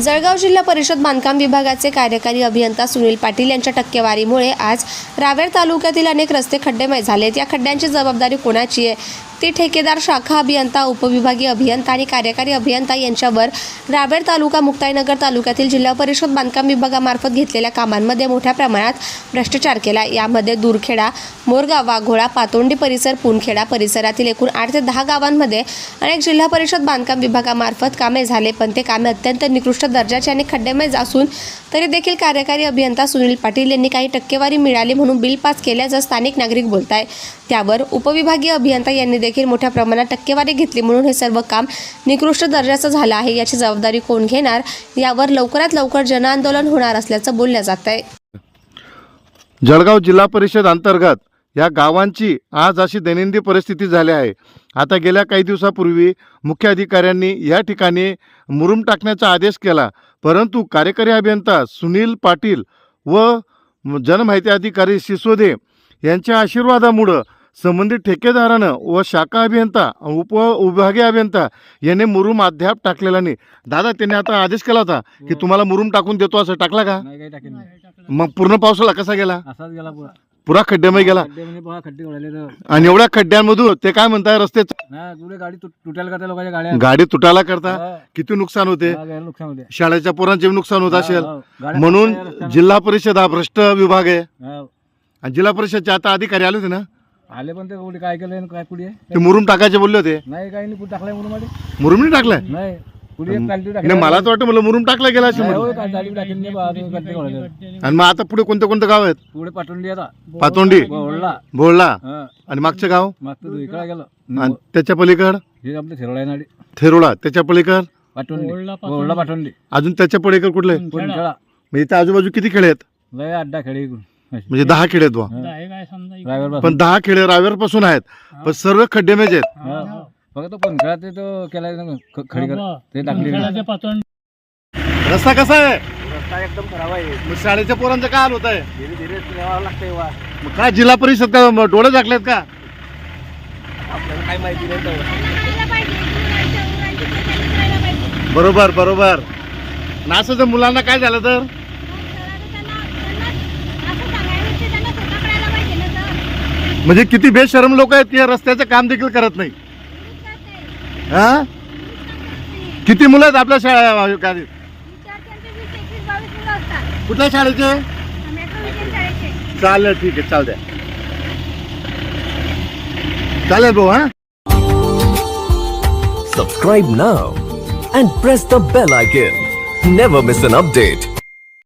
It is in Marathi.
जळगाव जिल्हा परिषद बांधकाम विभागाचे कार्यकारी अभियंता सुनील पाटील यांच्या टक्केवारीमुळे आज रावेर तालुक्यातील अनेक रस्ते खड्डेमय झालेत. या खड्ड्यांची जबाबदारी कोणाची आहे? ते ठेकेदार शाखा अभियंता उपविभागीय अभियंता आणि कार्यकारी अभियंता यांच्यावर रावेर तालुका मुक्ताईनगर तालुक्यातील जिल्हा परिषद बांधकाम विभागामार्फत घेतलेल्या कामांमध्ये मोठ्या प्रमाणात भ्रष्टाचार केला. यामध्ये दूरखेडा मोरगाव वाघोळा पातोंडी परिसर पुनखेडा परिसरातील एकूण आठ ते दहा गावांमध्ये अनेक जिल्हा परिषद बांधकाम विभागामार्फत कामे झाले पण ते कामे अत्यंत निकृष्ट दर्जाचे आणि खड्डेमय असून तरी देखील कार्यकारी अभियंता सुनील पाटील यांनी काही टक्केवारी मिळाली म्हणून बिल पास केल्याचं स्थानिक नागरिक बोलत आहे त्यावर उपविभागीय अभियंता यांनी देखील मोठ्या प्रमाणात टक्केवारी घेतली. म्हणून हे सर्व काम निकृष्ट दर्जाचं झालं आहे. याची जबाबदारी कोण घेणार? यावर लवकरात लवकर जनआंदोलन होणार असल्याचं बोललं जात आहे. जळगाव जिल्हा परिषद अंतर्गत या गावांची आज अशी दैनंदिन परिस्थिती झाली आहे. आता गेल्या काही दिवसापूर्वी मुख्य अधिकाऱ्यांनी या ठिकाणी मुरुम टाकण्याचा आदेश केला. परंतु कार्यकारी अभियंता सुनील पाटील व जनमाहिती अधिकारी सिसोदे यांच्या आशीर्वादामुळं संबंधित ठेकेदारानं व शाखा अभियंता उप विभागीय अभियंता यांनी मुरुम अद्याप टाकलेला नाही. दादा त्यांनी आता आदेश केला होता की तुम्हाला मुरुम टाकून देतो असं टाकला का? नाही काही टाकेल नाही. मग पूर्ण पावसाला कसा गेला? असाच गेला पुरा. पुरा खड्ड्यामध्ये गेला. खड्डे म्हणजे खड्डे तर. आणि एवढ्या खड्ड्यांमधून ते काय म्हणताय रस्ते तुला गाडी तुट- तुटायला करता लोकांच्या गाड्या. गाडी तुटायला करता? हा, किती नुकसान होते? हा, गाड्या नुकसान होते. शाळेच्या पोरांचे बी नुकसान होत असेल. हा, हा. गाड्या म्हणून. जिल्हा परिषद हा भ्रष्ट विभाग आहे. हा. आणि जिल्हा परिषदचे आता अधिकारी आले होते ना? आले पण ते कुठे काय केलं काय कुठे ते मुरुम टाकायचे बोलले होते. नाही काही नाही कुठे टाकलाय मुरुम नाही टाकलाय? नाही कुठे मला तर वाटतं मला मुरुम टाकला गेला म्हणून. आणि मग आता पुढे कोणते कोणते गाव आहेत? पुढे पाठवून आता. पातोंडी ओढला भोळला हा. आणि मागचं गाव? मागचं तू इकडे गेलं. आणि त्याच्या पलीकड? हे आपलं थिरोळा नाडी थेरोळा त्याच्या पलीकड? पाठवून ओढला पाठवून अजून त्याच्या पलीकड कुठले? पण खेळा म्हणजे इथे आजूबाजू किती खेळे आहेत? लय अड्डा खेळे इकडून. म्हणजे दहा खेळे आहेत बुवा. ड्रायव्हर बस पण दहा खेळे रावेरपासून आहेत. पण सर्व खड्डेमेज आहेत. हा. फक्त पण खेळा ते तो केलाय ना, ख- खडी कर ते टाकली रस्ता कसा आहे? रस्ता एकदम खराब आहे. मग शाळेच्या पोरांचं काय हाल होत आहे? धीरे धीरे यावं लागतंय वा मग काय जिल्हा परिषद का डोळे झाकलेत का? आपल्याला काय माहिती नाही तेवढं. बरोबर बरोबर. आणि असं जर मुलांना काय झालं तर? म्हणजे किती बेशरम लोक आहेत या रस्त्याचं काम देखील करत नाही? हा? किती मुलं आहेत आपल्या शाळा गाडीत? कुठल्या शाळेचे? चालेल ठीक आहे चालतंय. चालेल भाऊ हा? Subscribe now and press the bell icon never miss an update